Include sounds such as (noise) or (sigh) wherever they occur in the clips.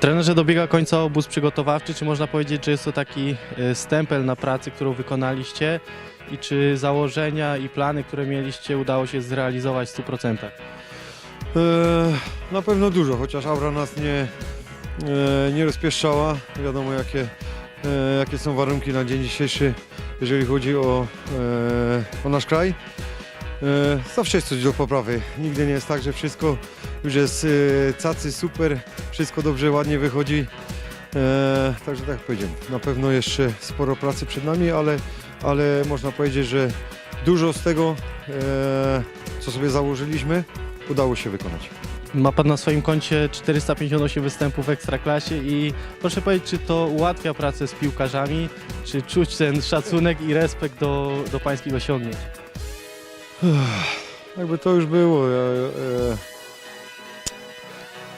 Trenerze dobiega końca obóz przygotowawczy. Czy można powiedzieć, że jest to taki e, stempel na pracy, którą wykonaliście? I czy założenia i plany, które mieliście, udało się zrealizować w 100%? E, na pewno dużo, chociaż aura nas nie, e, nie rozpieszczała. Wiadomo jakie, e, jakie są warunki na dzień dzisiejszy, jeżeli chodzi o, e, o nasz kraj. E, zawsze jest coś do poprawy. Nigdy nie jest tak, że wszystko już jest e, cacy, super, wszystko dobrze, ładnie wychodzi. E, także tak jak powiedziałem, na pewno jeszcze sporo pracy przed nami, ale, ale można powiedzieć, że dużo z tego, co sobie założyliśmy, udało się wykonać. Ma Pan na swoim koncie 458 występów w Ekstraklasie i proszę powiedzieć, czy to ułatwia pracę z piłkarzami, czy czuć ten szacunek i respekt do, do Pańskich osiągnięć? Jakby to już było. Ja,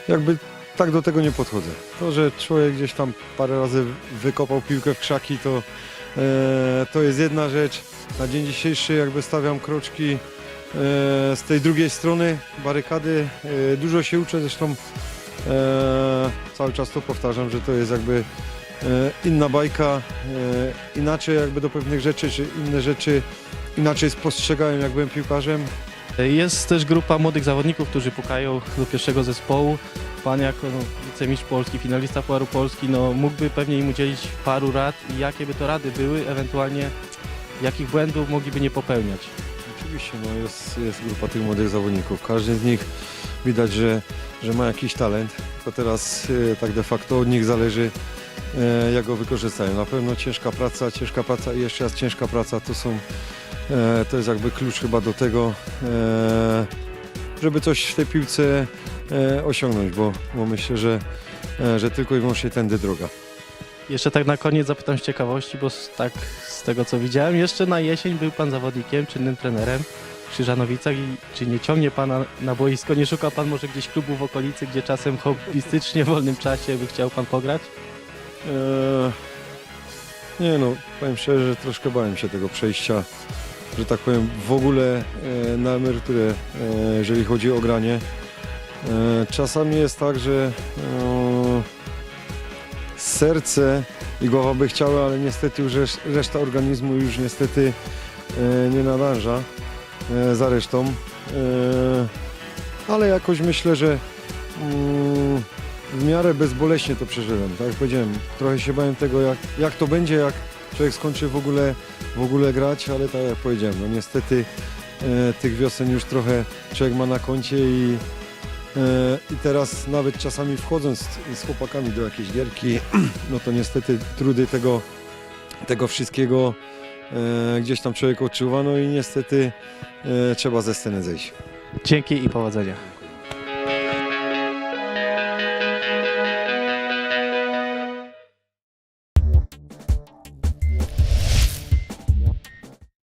jakby tak do tego nie podchodzę. To, że człowiek gdzieś tam parę razy wykopał piłkę w krzaki, to, e, to jest jedna rzecz. Na dzień dzisiejszy jakby stawiam kroczki e, z tej drugiej strony barykady. E, dużo się uczę, zresztą e, cały czas to powtarzam, że to jest jakby e, inna bajka, e, inaczej jakby do pewnych rzeczy, czy inne rzeczy inaczej spostrzegałem jak byłem piłkarzem. Jest też grupa młodych zawodników, którzy pukają do pierwszego zespołu. Pan jako no, wicemistrz Polski, finalista Pucharu Polski, no, mógłby pewnie im udzielić paru rad i jakie by to rady były, ewentualnie jakich błędów mogliby nie popełniać. Oczywiście no jest, jest grupa tych młodych zawodników. Każdy z nich widać, że, że ma jakiś talent. To teraz e, tak de facto od nich zależy, e, jak go wykorzystają. Na pewno ciężka praca, ciężka praca i jeszcze raz ciężka praca to są, e, to jest jakby klucz chyba do tego, e, żeby coś w tej piłce e, osiągnąć, bo, bo myślę, że, e, że tylko i wyłącznie tędy droga. Jeszcze tak na koniec zapytam z ciekawości, bo z, tak z tego co widziałem, jeszcze na jesień był Pan zawodnikiem, czynnym trenerem w Krzyżanowicach i czy nie ciągnie Pana na boisko? Nie szuka Pan może gdzieś klubu w okolicy, gdzie czasem hobbystycznie w wolnym czasie by chciał Pan pograć? Eee, nie no, powiem szczerze, że troszkę bałem się tego przejścia, że tak powiem, w ogóle e, na emeryturę, e, jeżeli chodzi o granie. E, czasami jest tak, że serce i głowa by chciały, ale niestety już resz- reszta organizmu już niestety nie nadąża za resztą. Ale jakoś myślę, że mm, w miarę bezboleśnie to przeżyłem. Tak jak powiedziałem, trochę się bałem tego, jak, jak to będzie, jak człowiek skończy w ogóle, w ogóle grać, ale tak jak powiedziałem, no niestety e, tych wiosen już trochę człowiek ma na koncie i, e, i teraz nawet czasami wchodząc z, z chłopakami do jakiejś gierki, (clears throat) no to niestety trudy tego, tego wszystkiego e, gdzieś tam człowiek odczuwa, no i niestety e, trzeba ze sceny zejść. Dzięki i powodzenia.